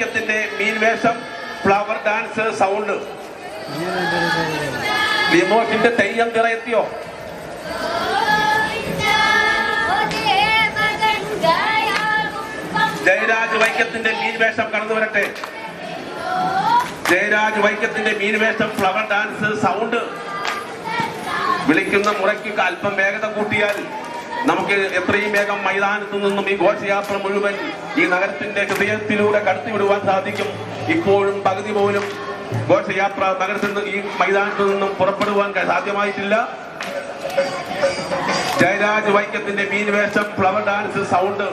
വൈക്കത്തിന്റെ മീൻവേഷം flower dance sound ലിമോഷിന്റെ തെയ്യം തിറയെത്തിയോ ജയരാജ് വൈക്കത്തിന്റെ മീൻവേഷം കടന്നു വരട്ടെ. ജയരാജ് വൈക്കത്തിന്റെ മീൻവേഷം ഫ്ലവർ ഡാൻസ് സൗണ്ട് വിളിക്കുന്ന മുറയ്ക്ക് അല്പം വേഗത കൂട്ടിയാൽ നമുക്ക് എത്രയും വേഗം മൈതാനത്ത് നിന്നും ഈ ഘോഷയാത്ര മുഴുവൻ ഈ നഗരത്തിന്റെ ഹൃദയത്തിലൂടെ കടത്തിവിടുവാൻ സാധിക്കും. ഇപ്പോഴും പകുതി പോലും ഘോഷയാത്ര നഗരത്തിൽ നിന്ന് ഈ മൈതാനത്ത് നിന്നും പുറപ്പെടുവാൻ സാധ്യമായിട്ടില്ല. ജയരാജ് വൈക്കത്തിന്റെ മീൻവേഷം ഫ്ലവർ ഡാൻസ് സൗണ്ട്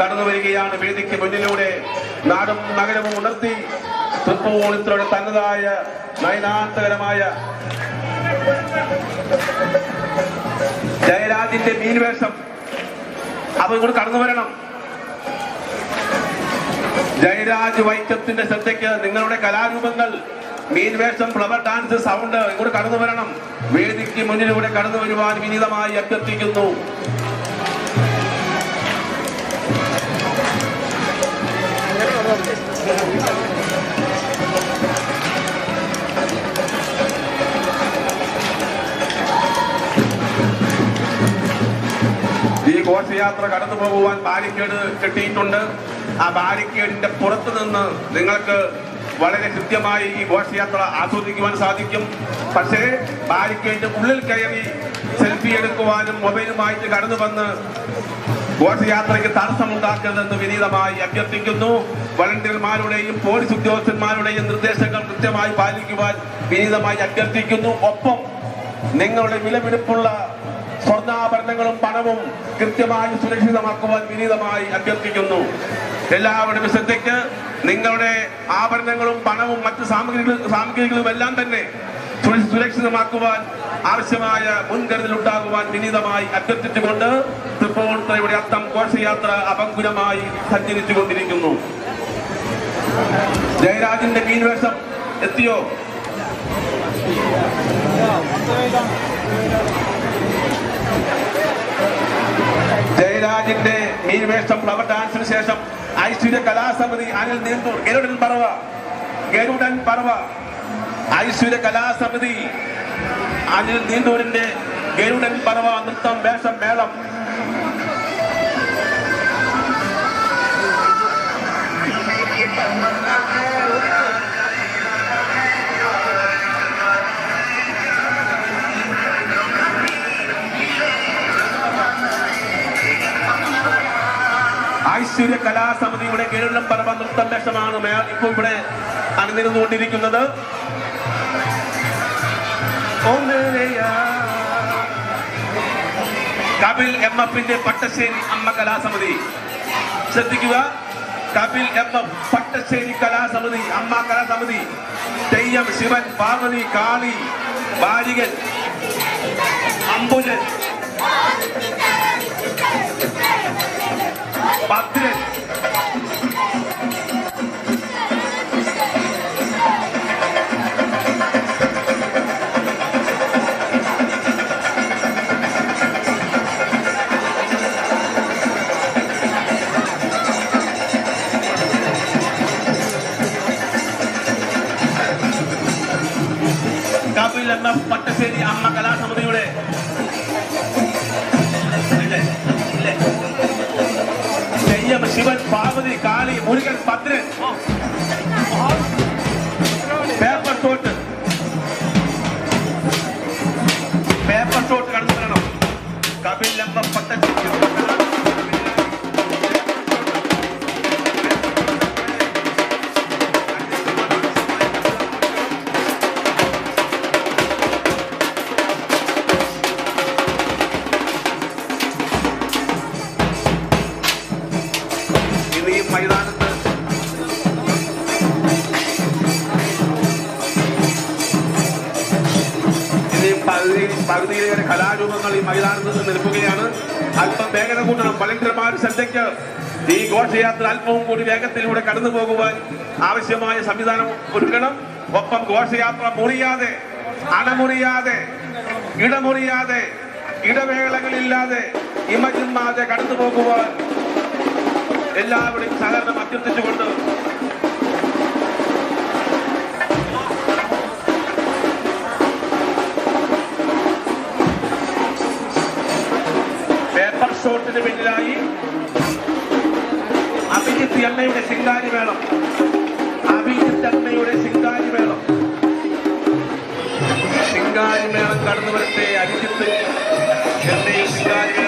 കടന്നു വരികയാണ് വേദിക്ക് മുന്നിലൂടെ. നാടും നഗരവും ഉണർത്തി തൃപ്പൂണിത്തരുടെ തനതായ നയനാന്തകരമായ ജയരാജിന്റെ മീൻവേഷം. അപ്പൊ ഇങ്ങോട്ട് കടന്നു വരണം. ജയരാജ് വൈക്കത്തിന്റെ ശ്രദ്ധയ്ക്ക് നിങ്ങളുടെ കലാരൂപങ്ങൾ മീൻവേഷം ഫ്ലവർ ഡാൻസ് സൗണ്ട് ഇങ്ങോട്ട് കടന്നു വരണം. വേദിക്ക് മുന്നിലൂടെ കടന്നു വരുവാൻ വിനീതമായി അഭ്യർത്ഥിക്കുന്നു. ഈ ഘോഷയാത്ര കടന്നു പോകുവാൻ ബാരിക്കേഡ് കെട്ടിയിട്ടുണ്ട്. ആ ബാരിക്കേഡിന്റെ പുറത്തു നിന്ന് നിങ്ങൾക്ക് വളരെ കൃത്യമായി ഈ ഘോഷയാത്ര ആസ്വദിക്കുവാൻ സാധിക്കും. പക്ഷേ ബാരിക്കേഡിന്റെ ഉള്ളിൽ കയറി സെൽഫി എടുക്കുവാനും മൊബൈലുമായിട്ട് കടന്നു വന്ന് ഘോഷയാത്രയ്ക്ക് തടസ്സമുണ്ടാക്കരുതെന്ന് വിനീതമായി അഭ്യർത്ഥിക്കുന്നു. വളണ്ടിയർമാരുടെയും പോലീസ് ഉദ്യോഗസ്ഥന്മാരുടെയും നിർദ്ദേശങ്ങൾ കൃത്യമായി പാലിക്കുവാൻ വിനീതമായി അഭ്യർത്ഥിക്കുന്നു. ഒപ്പം നിങ്ങളുടെ വിലപിടിപ്പുള്ള സ്വർണാഭരണങ്ങളും പണവും കൃത്യമായി സുരക്ഷിതമാക്കുവാൻ വിനീതമായി അഭ്യർത്ഥിക്കുന്നു. എല്ലാവരുടെയും ശ്രദ്ധയ്ക്ക് നിങ്ങളുടെ ആഭരണങ്ങളും പണവും മറ്റ് സാമഗ്രികളും സാമഗ്രികളും എല്ലാം തന്നെ സുര- സുരക്ഷിതമാക്കുവാൻ ആവശ്യമായ മുൻകരുതൽ ഉണ്ടാകുവാൻ വിനീതമായി അഭ്യർത്ഥിച്ചുകൊണ്ട് തൃപ്പൂണിത്രയുടെ അത്തം ഘോഷയാത്ര അപങ്കുലമായി സഞ്ചരിച്ചു കൊണ്ടിരിക്കുന്നു ജയരാജിന്റെ മീൻവേഷം എത്തിയോ? ജയരാജിന്റെ മീൻവേഷം ഫ്ലവർ ഡാൻസിന് ശേഷം ഐശ്വര്യ കലാസമിതി അനിൽ നീന്തൂർ ഗരുഡൻ പറവ ഗരുഡൻ പറവ. ഐശ്വര്യ കലാസമിതി അനിൽ നീന്തൂരിന്റെ ഗരുഡൻ പറവ നൃത്തം വേഷം മേളം. ഐശ്വര്യ കലാസമിതിയുടെ കേരളം പറവ നൃത്തം വേഷമാണ് ഇപ്പോൾ ഇവിടെ അണിനിരുന്നുകൊണ്ടിരിക്കുന്നത്. കപിൽ എം എഫിന്റെ പട്ടശ്ശേരി അമ്മ കലാസമിതി. ശ്രദ്ധിക്കുക. കപിൽ എം എഫ് പട്ടശ്ശേരി കലാസമിതി അമ്മ കലാസമിതി. Theyyam Shivan Parvathi Kali ബാലികൻ Ambujan. Bhadran Kapil M F Pattassery theyyam Shiva Parvati Kali Murugan Bhadran. Paper shot paper shot കടന്നു വരണം. കപിൽ എം പകുതിയിലേറെ കലാരൂപങ്ങൾ ഈ മൈതാനത്ത് നിന്ന് നിൽക്കുകയാണ്. അല്പം വേഗത കൂട്ടണം. വളണ്ടിയർമാർ ശ്രദ്ധയ്ക്ക് ഈ ഘോഷയാത്ര അല്പവും കൂടി വേഗത്തിലൂടെ കടന്നു പോകുവാൻ ആവശ്യമായ സംവിധാനം ഒരുക്കണം. ഒപ്പം ഘോഷയാത്ര മുറിയാതെ അണമുറിയാതെ ഇടമുറിയാതെ ഇടവേളകളില്ലാതെ ഇമജിന്മാതെ കടന്നു പോകുവാൻ എല്ലാവരുടെയും സഹകരണം അഭ്യർത്ഥിച്ചുകൊണ്ട് മേളം അഭിജിത്തമ്മയുടെ ശിങ്കാരി മേളം ശിങ്കാരി മേളം കടന്നു വരട്ടെ അഭിജിത്ത് എന്റെ ശിങ്കാരി ശിങ്കാരി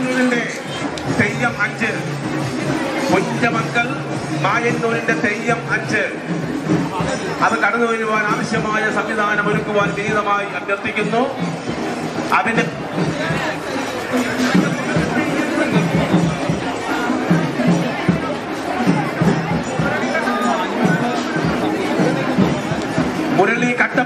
മായന്നൂരിന്റെ തെയ്യം അഞ്ച്. കുഞ്ചമക്കൾ മായന്നൂരിന്റെ തെയ്യം അഞ്ച്. അത് കടന്നു വരുവാൻ ആവശ്യമായ സംവിധാനം ഒരുക്കുവാൻ വിനീതമായി അഭ്യർത്ഥിക്കുന്നു. അതിന്റെ